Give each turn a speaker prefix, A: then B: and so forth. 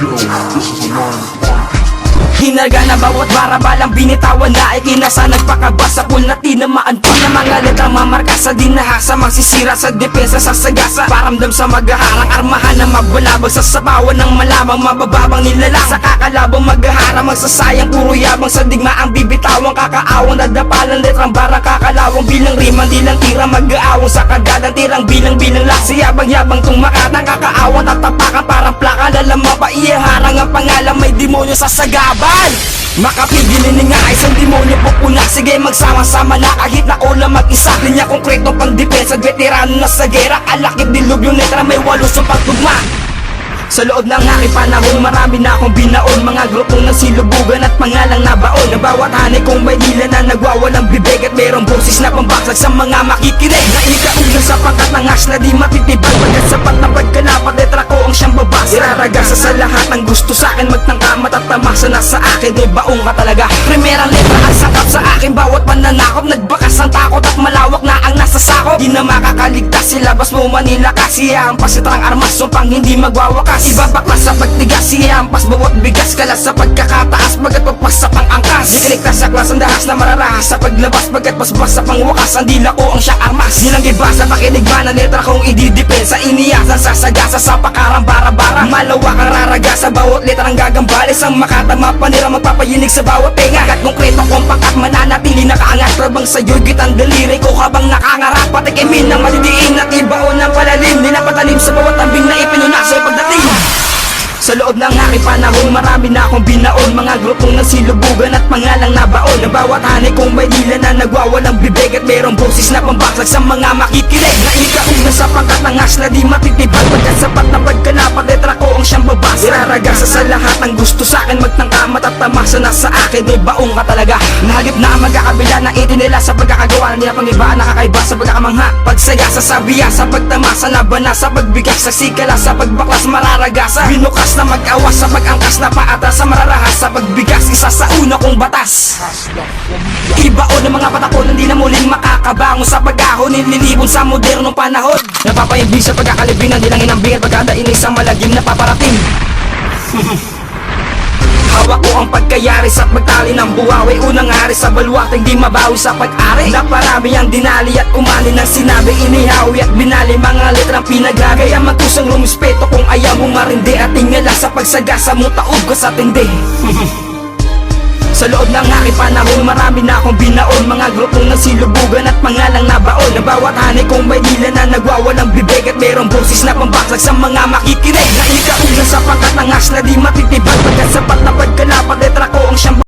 A: Yo, this is a line
B: Hinaga na bawat barabalang binitawan na ikinasa Nagpakabasa pool na tinamaan pa ng mga letrang mamarka sa dinahasa Magsisira sa depensa sa sagasa. Paramdam sa maghaharang armahan na magbalabag Sa sabawan ng malamang mabababang nilalang. Sa kakalabang maghaharang magsasayang puro yabang. Sa digmaang bibitawang kakaawang Dadapalan letrang barang. Kakalawang Bilang rimang dilang tira mag-aawang Sa kagadang tirang bilang bilang lang Siyabang-yabang tung makatang kakaawang Tatapakan parang demonyo sa sagaban. Makapigilin nga isang demonyo pupuna Sige magsama-sama na. Kahit na ulam mag-isa. Linya konkreto pang depensa. Veterano na sa gera. Alakit dilog yung letra may walo sa pagtugma. Sa loob ng aking panahon marami na akong binaon. Mga grupong nasilubugan at pangalang nabaon. Na bawat hanay kong may dila na nagwawalang bibig At merong boses na pambaksak sa mga makikinig. Na ikauglan sa pangkat ng hash na di matitibag Pagkat sapat na pagkalapat letra ko ang siyang babasa Iraragasa sa lahat ng gusto. Sa akin Magtangka matatamasa na sa akin. May baong ka talaga. Primerang letra ang sakap sa akin. Bawat pananakop nagbakas ang takot At malawak na ang nasa sakop. Di na makakaligtas silabas mo Manila Kasi ang pasitrang armas Sumpang hindi magwawakas. Ibabaklas sa pagtigas Iampas bawat bigas. Kalas sa pagkakataas Bagat pagpas sa pangangkas. Di kaligtas sa klas ang dahas na mararahas. Sa paglabas Bagat pasbas sa pangwakas. Ang dila ko ang siyang armas. Nilang iba sa pakinig ba na letra kong ididepensa Iniyasan sa sagasa sa pakarang bara-bara. Malawak ang raraga sa bawat letrang gagambales. Ang makatama panira magpapayinig sa bawat tenga. Kat konkreto kompak at mananatili nakaangat. Rabang sa'yo'y gitang daliri ko habang nakangarap Patikimin ng malidiin at ibaon ng palalim. Ninapatalim sa bawat ambing na ipinuna sa'yo pagdating. Sa loob ng aking panahon marami na akong binaon. Mga grupong nasilubugan at pangalang nabaon. Na bawat hanay kong may dila na nagwawalang bibig At merong boses na pambaksak sa mga makikinig. Na ikauglan sa pangkat ng hash na di matitibag. Pagkat sapat na akin May baong ka talaga? Nahagip na ang magkakabila na itinila Sa pagkakagawa. Na nila pangibaan Nakakaiba sa pagkakamangha. Pagsaya sa sabiya Sa pagtamasa na bana Sa pagbigas sa sikala Sa pagbaklas mararagasa Binukas na mag-awas Sa pag-angkas na paatras Sa mararahas Sa pagbigas Isa sa una kong batas. Ibaon ng mga patakon Hindi na muling makakabangon Sa pag-ahon Nililibon sa modernong panahon. Napapaibig sa pagkakalibingan Nilang inambing at pagkadainig Sa malagim na paparating Hawak ko ang pagkayari sa pagtali ng buwawi Unang hari sa balwateng di mabawi sa pag-ari. Naparami ang dinali at umani ng sinabi Inihawi at binali. Mga letrang pinaglagay Ang magkusang rumispeto. Kung ayaw mo marindi At tingala sa pagsagasa mo taob ko sa tindi. Sa loob ng aking panahon marami na akong binaon. Mga grupong nasilubugan at pangalang nabaon Na bawat hanay kong may dila na nagwawalang bibig At merong boses na pambaksak sa mga makikinig. Na ikauglan sa pangkat ng hash na di matitibag. Pagkat sapat na pagkalapat letra ko ang siyang